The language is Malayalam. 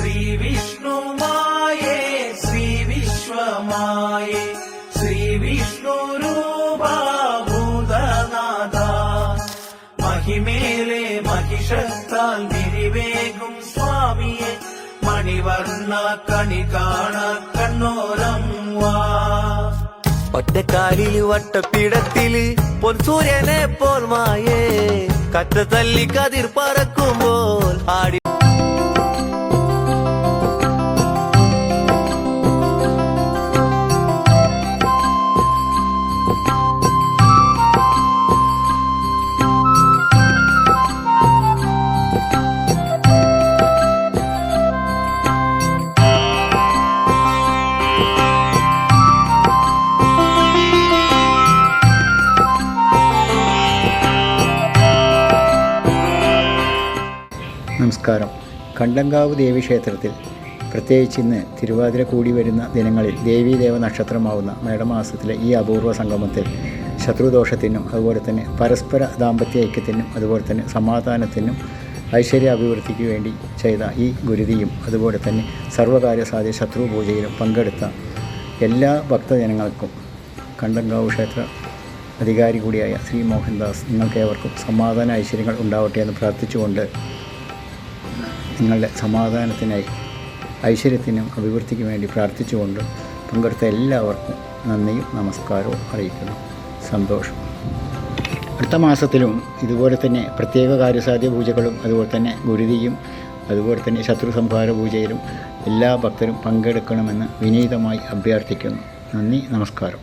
ശ്രീ വിഷ്ണുമായേ ശ്രീ വിശ്വമായേ ശ്രീ വിഷ്ണു രൂപഭൂതനാഥ മഹിമേലെ മഹിഷത്താൽ തിരിവേകും സ്വാമിയെ മണിവർണ കണി കാണ കണ്ണോരം വാ ഒറ്റക്കാലിൽ വട്ടപ്പിടത്തിൽ പൊൻസൂര്യനെ പോൽ മായേ കറ്റ തല്ലി കതിർ പറക്കുമ്പോൾ നമസ്കാരം. കണ്ടങ്കാവ് ദേവീക്ഷേത്രത്തിൽ പ്രത്യേകിച്ച് ഇന്ന് തിരുവാതിര കൂടി വരുന്ന ദിനങ്ങളിൽ ദേവീദേവ നക്ഷത്രമാവുന്ന മേടമാസത്തിലെ ഈ അപൂർവ സംഗമത്തിൽ ശത്രുദോഷത്തിനും അതുപോലെ തന്നെ പരസ്പര ദാമ്പത്യ ഐക്യത്തിനും അതുപോലെ തന്നെ സമാധാനത്തിനും ഐശ്വര്യ അഭിവൃദ്ധിക്ക് വേണ്ടി ചെയ്ത ഈ ഗുരുതിയും അതുപോലെ തന്നെ സർവകാര്യസാധ്യ ശത്രു പൂജയിലും പങ്കെടുത്ത എല്ലാ ഭക്തജനങ്ങൾക്കും കണ്ടങ്കാവ് ക്ഷേത്ര അധികാരി കൂടിയായ ശ്രീ മോഹൻദാസ് നിങ്ങൾക്കേവർക്കും സമാധാന ഐശ്വര്യങ്ങൾ ഉണ്ടാവട്ടെ എന്ന് പ്രാർത്ഥിച്ചുകൊണ്ട് നിങ്ങളുടെ സമാധാനത്തിനായി ഐശ്വര്യത്തിനും അഭിവൃദ്ധിക്കും വേണ്ടി പ്രാർത്ഥിച്ചുകൊണ്ട് പങ്കെടുത്ത എല്ലാവർക്കും നന്ദിയും നമസ്കാരവും അറിയിക്കുന്നു. സന്തോഷം. അടുത്ത മാസത്തിലും ഇതുപോലെ തന്നെ പ്രത്യേക കാര്യസാധ്യ പൂജകളും അതുപോലെ തന്നെ ഗുരുതിയും അതുപോലെ തന്നെ ശത്രു സംഹാര പൂജയിലും എല്ലാ ഭക്തരും പങ്കെടുക്കണമെന്ന് വിനീതമായി അഭ്യർത്ഥിക്കുന്നു. നന്ദി നമസ്കാരം.